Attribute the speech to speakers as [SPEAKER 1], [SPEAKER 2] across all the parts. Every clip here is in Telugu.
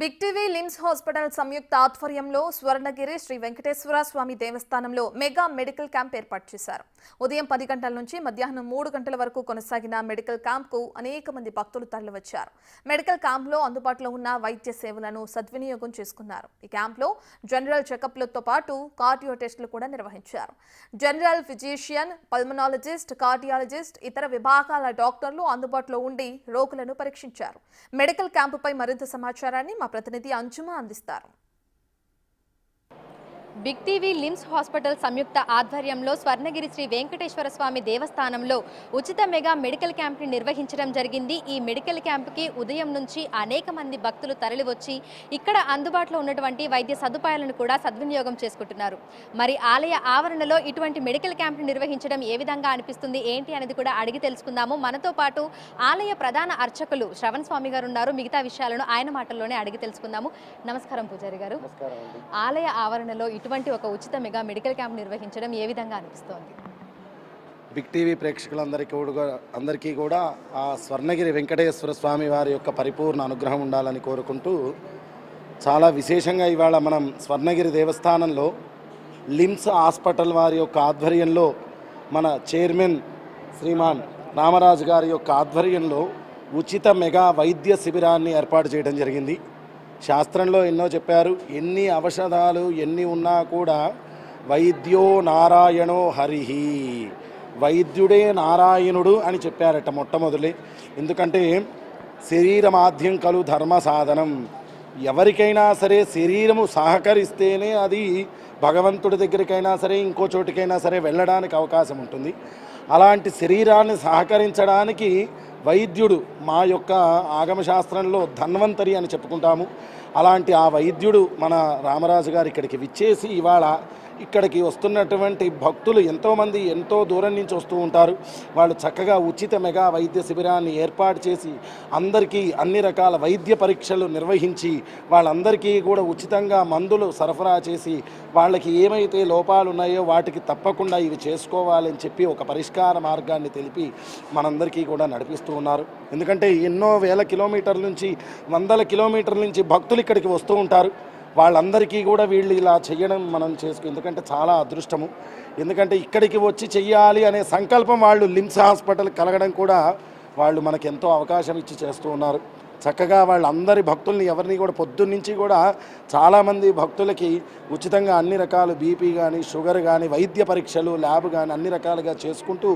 [SPEAKER 1] బిగ్ టీవీ లిమ్స్ హాస్పిటల్ సంయుక్త ఆధ్వర్యంలో స్వర్ణగిరి శ్రీ వెంకటేశ్వర స్వామి దేవస్థానంలో మెగా మెడికల్ క్యాంప్ ఏర్పాటు చేశారు. ఉదయం పది గంటల నుంచి మధ్యాహ్నం మూడు గంటల వరకు కొనసాగిన మెడికల్ క్యాంప్కు అనేక మంది భక్తులు తరలివచ్చారు. మెడికల్ క్యాంప్లో అందుబాటులో ఉన్న వైద్య సేవలను సద్వినియోగం చేసుకున్నారు. ఈ క్యాంప్లో జనరల్ చెకప్లతో పాటు కార్డియో టెస్టులు కూడా నిర్వహించారు. జనరల్ ఫిజిషియన్ పల్మనాలజిస్ట్ కార్డియాలజిస్ట్ ఇతర విభాగాల డాక్టర్లు అందుబాటులో ఉండి రోగులను పరీక్షించారు. మెడికల్ క్యాంపుపై మరింత సమాచారాన్ని మా ప్రతినిధి అంచుమ అందిస్తారు.
[SPEAKER 2] బిగ్ టీవీ లిమ్స్ హాస్పిటల్ సంయుక్త ఆధ్వర్యంలో స్వర్ణగిరి శ్రీ వెంకటేశ్వర స్వామి దేవస్థానంలో ఉచిత మెగా మెడికల్ క్యాంప్ని నిర్వహించడం జరిగింది. ఈ మెడికల్ క్యాంప్కి ఉదయం నుంచి అనేక మంది భక్తులు తరలివచ్చి ఇక్కడ అందుబాటులో ఉన్నటువంటి వైద్య సదుపాయాలను కూడా సద్వినియోగం చేసుకుంటున్నారు. మరి ఆలయ ఆవరణలో ఇటువంటి మెడికల్ క్యాంప్ని నిర్వహించడం ఏ విధంగా అనిపిస్తుంది? ఏంటి అనేది కూడా అడిగి తెలుసుకుందాము. మనతో పాటు ఆలయ ప్రధాన అర్చకులు శ్రవణ్ స్వామి గారు ఉన్నారు. మిగతా విషయాలను ఆయన మాటల్లోనే అడిగి తెలుసుకుందాము. నమస్కారం పూజారి గారు. ఆలయ ఆవరణలో ఇటువంటి ఇటువంటి ఒక ఉచిత మెగా మెడికల్ క్యాంప్ నిర్వహించడం ఏ విధంగా అనిపిస్తోంది?
[SPEAKER 3] బిగ్ టీవీ ప్రేక్షకులందరికీ కూడా అందరికీ కూడా ఆ స్వర్ణగిరి వెంకటేశ్వర స్వామి వారి యొక్క పరిపూర్ణ అనుగ్రహం ఉండాలని కోరుకుంటూ చాలా విశేషంగా ఇవాళ మనం స్వర్ణగిరి దేవస్థానంలో లిమ్స్ హాస్పిటల్ వారి యొక్క ఆధ్వర్యంలో మన చైర్మన్ శ్రీమాన్ రామరాజు గారి యొక్క ఆధ్వర్యంలో ఉచిత మెగా వైద్య శిబిరాన్ని ఏర్పాటు చేయడం జరిగింది. శాస్త్రంలో ఎన్నో చెప్పారు ఎన్ని ఔషధాలు ఎన్ని ఉన్నా కూడా వైద్యో నారాయణో హరిహి. వైద్యుడే నారాయణుడు అని చెప్పారట మొట్టమొదలే ఎందుకంటే శరీరమాధ్యం కలు ధర్మ సాధనం. ఎవరికైనా సరే శరీరము సహకరిస్తేనే అది భగవంతుడి దగ్గరికైనా సరే ఇంకో చోటికైనా సరే వెళ్ళడానికి అవకాశం ఉంటుంది. అలాంటి శరీరాన్ని సహకరించడానికి వైద్యుడు మా యొక్క ఆగమశాస్త్రంలో ధన్వంతరి అని చెప్పుకుంటాము. అలాంటి ఆ వైద్యుడు మన రామరాజు గారు ఇక్కడికి విచ్చేసి ఇవాళ ఇక్కడికి వస్తున్నటువంటి భక్తులు ఎంతోమంది ఎంతో దూరం నుంచి వస్తూ ఉంటారు. వాళ్ళు చక్కగా ఉచిత మెగా వైద్య శిబిరాన్ని ఏర్పాటు చేసి అందరికీ అన్ని రకాల వైద్య పరీక్షలు నిర్వహించి వాళ్ళందరికీ కూడా ఉచితంగా మందులు సరఫరా చేసి వాళ్ళకి ఏమైతే లోపాలు ఉన్నాయో వాటికి తప్పకుండా ఇవి చేసుకోవాలని చెప్పి ఒక పరిష్కార మార్గాన్ని తెలిపి మనందరికీ కూడా నడిపిస్తూ ఉన్నారు. ఎందుకంటే ఎన్నో వేల కిలోమీటర్ల నుంచి వందల కిలోమీటర్ల నుంచి భక్తులు ఇక్కడికి వస్తూ ఉంటారు. వాళ్ళందరికీ కూడా వీళ్ళు ఇలా చేయడం మనం చేసుకు ఎందుకంటే చాలా అదృష్టము. ఎందుకంటే ఇక్కడికి వచ్చి చెయ్యాలి అనే సంకల్పం వాళ్ళు లిమ్స్ హాస్పిటల్ కలగడం కూడా వాళ్ళు మనకెంతో ఎంతో అవకాశం ఇచ్చి చేస్తూ ఉన్నారు. చక్కగా వాళ్ళందరి భక్తుల్ని ఎవరిని కూడా పొద్దున్నుంచి కూడా చాలామంది భక్తులకి ఉచితంగా అన్ని రకాలు బీపీ కానీ షుగర్ కానీ వైద్య పరీక్షలు ల్యాబ్ కానీ అన్ని రకాలుగా చేసుకుంటూ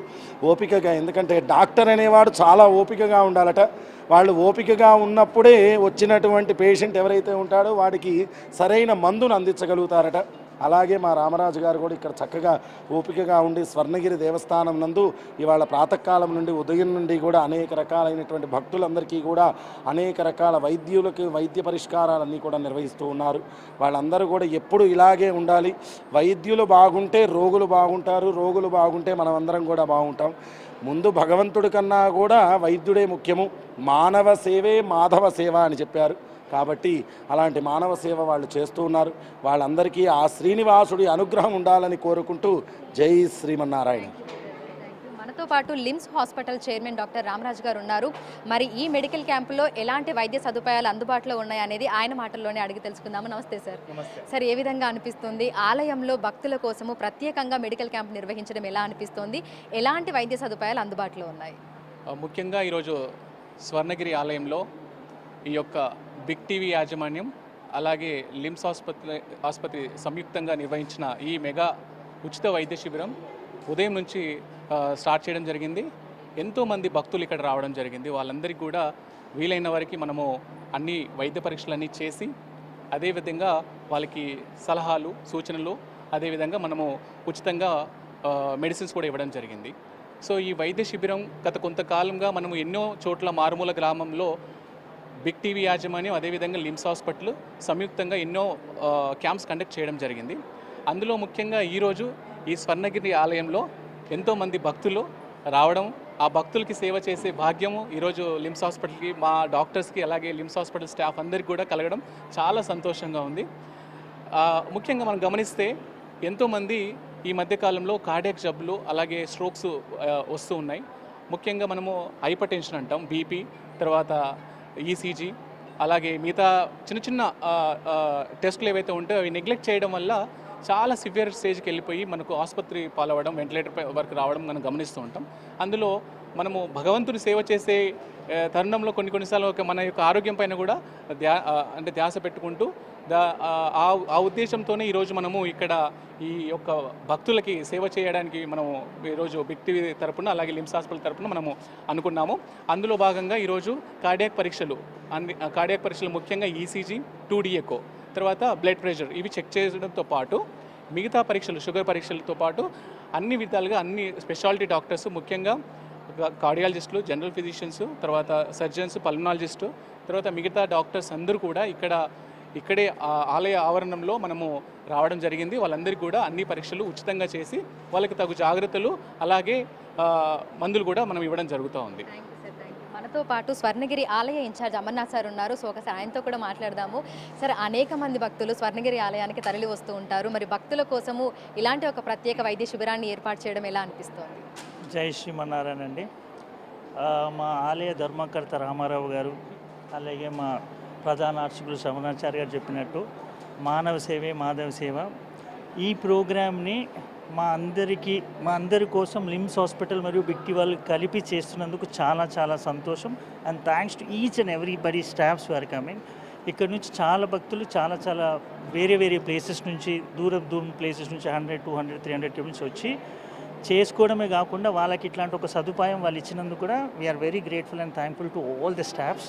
[SPEAKER 3] ఓపికగా ఎందుకంటే డాక్టర్ అనేవాడు చాలా ఓపికగా ఉండాలట. వాళ్ళు ఓపికగా ఉన్నప్పుడే వచ్చినటువంటి పేషెంట్ ఎవరైతే ఉంటాడో వాడికి సరైన మందును అందించగలుగుతారట. అలాగే మా రామరాజు గారు కూడా ఇక్కడ చక్కగా ఓపికగా ఉండి స్వర్ణగిరి దేవస్థానం నందు ఇవాళ ప్రాతకాలం నుండి ఉదయం నుండి కూడా అనేక రకాలైనటువంటి భక్తులందరికీ కూడా అనేక రకాల వైద్యులకు వైద్య పరిష్కారాలన్నీ కూడా నిర్వహిస్తూ ఉన్నారు. వాళ్ళందరూ కూడా ఎప్పుడు ఇలాగే ఉండాలి. వైద్యులు బాగుంటే రోగులు బాగుంటారు రోగులు బాగుంటే మనమందరం కూడా బాగుంటాం. ముందు భగవంతుడి కన్నా కూడా వైద్యుడే ముఖ్యము. మానవ సేవే మాధవ సేవ అని చెప్పారు. కాబట్టి అలాంటి మానవ సేవ వాళ్ళు చేస్తూ ఉన్నారు. వాళ్ళందరికీ ఆ శ్రీనివాసుడి అనుగ్రహం ఉండాలని కోరుకుంటూ జై శ్రీమన్నారాయణ.
[SPEAKER 2] మనతో పాటు LIMS hospital chairman doctor Ramaraju గారు ఉన్నారు. మరి ఈ మెడికల్ క్యాంపులో ఎలాంటి వైద్య సదుపాయాలు అందుబాటులో ఉన్నాయి అనేది ఆయన మాటల్లోనే అడిగి తెలుసుకుందాము. నమస్తే సార్. సార్ ఏ విధంగా అనిపిస్తుంది? ఆలయంలో భక్తుల కోసము ప్రత్యేకంగా మెడికల్ క్యాంప్ నిర్వహించడం ఎలా అనిపిస్తుంది? ఎలాంటి వైద్య సదుపాయాలు అందుబాటులో ఉన్నాయి?
[SPEAKER 4] ముఖ్యంగా ఈరోజు స్వర్ణగిరి ఆలయంలో ఈ యొక్క బిగ్ టీవీ యాజమాన్యం అలాగే లిమ్స్ ఆసుపత్రి ఆసుపత్రి సంయుక్తంగా నిర్వహించిన ఈ మెగా ఉచిత వైద్య శిబిరం ఉదయం నుంచి స్టార్ట్ చేయడం జరిగింది. ఎంతోమంది భక్తులు ఇక్కడ రావడం జరిగింది. వాళ్ళందరికీ కూడా వీలైన వారికి మనము అన్ని వైద్య పరీక్షలన్నీ చేసి అదేవిధంగా వాళ్ళకి సలహాలు సూచనలు అదేవిధంగా మనము ఉచితంగా మెడిసిన్స్ కూడా ఇవ్వడం జరిగింది. సో ఈ వైద్య శిబిరం గత కొంతకాలంగా మనము ఎన్నో చోట్ల మారుమూల గ్రామంలో బిగ్ టీవీ యాజమాన్యం అదేవిధంగా లిమ్స్ హాస్పిటల్ సంయుక్తంగా ఎన్నో క్యాంప్స్ కండక్ట్ చేయడం జరిగింది. అందులో ముఖ్యంగా ఈరోజు ఈ స్వర్ణగిరి ఆలయంలో ఎంతోమంది భక్తులు రావడం ఆ భక్తులకి సేవ చేసే భాగ్యము ఈరోజు లిమ్స్ హాస్పిటల్కి మా డాక్టర్స్కి అలాగే లిమ్స్ హాస్పిటల్ స్టాఫ్ అందరికీ కూడా కలగడం చాలా సంతోషంగా ఉంది. ముఖ్యంగా మనం గమనిస్తే ఎంతోమంది ఈ మధ్యకాలంలో కార్డియాక్ జబ్బులు అలాగే స్ట్రోక్స్ వస్తూ ఉన్నాయి. ముఖ్యంగా మనము హైపర్ టెన్షన్ అంటాం బీపీ తర్వాత ఈసీజీ అలాగే మిగతా చిన్న చిన్న టెస్టులు ఏవైతే ఉంటాయో అవి నెగ్లెక్ట్ చేయడం వల్ల చాలా సివియర్ స్టేజ్కి వెళ్ళిపోయి మనకు ఆసుపత్రి పాలవడం వెంటిలేటర్ వరకు రావడం మనం గమనిస్తూ ఉంటాం. అందులో మనము భగవంతుని సేవ చేసే తరుణంలో కొన్ని కొన్నిసార్లు ఒక మన యొక్క ఆరోగ్యం పైన కూడా ధ్యా అంటే ధ్యాస పెట్టుకుంటూ దా ఆ, ఉద్దేశంతోనే ఈరోజు మనము ఇక్కడ ఈ యొక్క భక్తులకి సేవ చేయడానికి మనము ఈరోజు బిగ్ తరపున అలాగే లిమ్స్ హాస్పిటల్ తరపున మనము అనుకున్నాము. అందులో భాగంగా ఈరోజు కార్డియాక్ పరీక్షలు అంది కార్డియాక్ పరీక్షలు ముఖ్యంగా ఈసీజీ టూ డిఎకో తర్వాత బ్లడ్ ప్రెషర్ ఇవి చెక్ చేయడంతో పాటు మిగతా పరీక్షలు షుగర్ పరీక్షలతో పాటు అన్ని విధాలుగా అన్ని స్పెషాలిటీ డాక్టర్స్ ముఖ్యంగా కార్డియాలజిస్టులు జనరల్ ఫిజిషియన్స్ తర్వాత సర్జన్స్ పల్మనాలజిస్టు తర్వాత మిగతా డాక్టర్స్ అందరూ కూడా ఇక్కడ ఇక్కడే ఆ ఆలయ ఆవరణంలో మనము రావడం జరిగింది. వాళ్ళందరికీ కూడా అన్ని పరీక్షలు ఉచితంగా చేసి వాళ్ళకి తగు జాగ్రత్తలు అలాగే ఆ, మందులు కూడా మనం ఇవ్వడం జరుగుతూ ఉంది.
[SPEAKER 2] మనతో పాటు స్వర్ణగిరి ఆలయ ఇన్ఛార్జ్ అమర్నాథ్ సార్ ఉన్నారు. సో ఒకసారి ఆయనతో కూడా మాట్లాడదాము. సార్ అనేక మంది భక్తులు స్వర్ణగిరి ఆలయానికి తరలి వస్తూ ఉంటారు. మరి భక్తుల కోసము ఇలాంటి ఒక ప్రత్యేక వైద్య శిబిరాన్ని ఏర్పాటు చేయడం ఎలా అనిపిస్తోంది?
[SPEAKER 5] జై శ్రీమన్నారాయణ అండి. ఆ, మా ఆలయ ధర్మకర్త రామారావు గారు అలాగే మా ప్రధాన అర్చకులు శ్రవణాచార్య గారు చెప్పినట్టు మానవ సేవే మాధవ సేవ. ఈ ప్రోగ్రామ్ని మా అందరికీ మా అందరి కోసం లిమ్స్ హాస్పిటల్ మరియు బిక్టి వాళ్ళు కలిపి చేస్తున్నందుకు చాలా చాలా సంతోషం. And thanks to each and everybody staffs are coming ఇక్కడ నుంచి చాలా భక్తులు చాలా చాలా వేరే వేరే ప్లేసెస్ నుంచి దూరం దూరం ప్లేసెస్ నుంచి hundred two hundred three hundred kilometres వచ్చి చేసుకోవడమే కాకుండా వాళ్ళకి ఇట్లాంటి ఒక సదుపాయం వాళ్ళు ఇచ్చినందుకు కూడా we are very grateful and thankful to all the staffs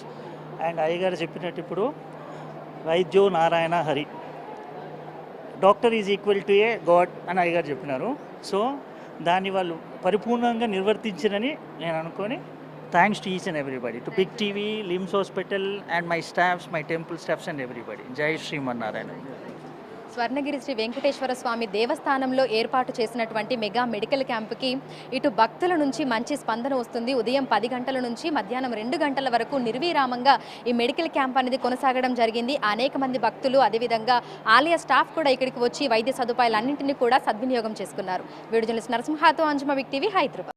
[SPEAKER 5] and అయ్యగారు చెప్పినట్టు ఇప్పుడు వైద్యో Narayana Hari. Doctor is equal to a god అని అయ్యగారు చెప్పినారు. సో దాన్ని వాళ్ళు పరిపూర్ణంగా నిర్వర్తించరని నేను అనుకొని thanks to each and everybody to big TV LIMS hospital and my staffs my temple staffs and everybody జై శ్రీమన్నారాయణ.
[SPEAKER 2] స్వర్ణగిరి శ్రీ వెంకటేశ్వర స్వామి దేవస్థానంలో ఏర్పాటు చేసినటువంటి మెగా మెడికల్ క్యాంపుకి ఇటు భక్తుల నుంచి మంచి స్పందన వస్తుంది. ఉదయం పది గంటల నుంచి మధ్యాహ్నం రెండు గంటల వరకు నిర్విరామంగా ఈ మెడికల్ క్యాంప్ అనేది కొనసాగడం జరిగింది. అనేక మంది భక్తులు అదేవిధంగా ఆలయ స్టాఫ్ కూడా ఇక్కడికి వచ్చి వైద్య సదుపాయాలన్నింటినీ కూడా సద్వినియోగం చేసుకున్నారు. వీడియో జర్నలిస్ట్ నరసింహాతో అంజుమ బిగ్ టీవీ హైదరాబాద్.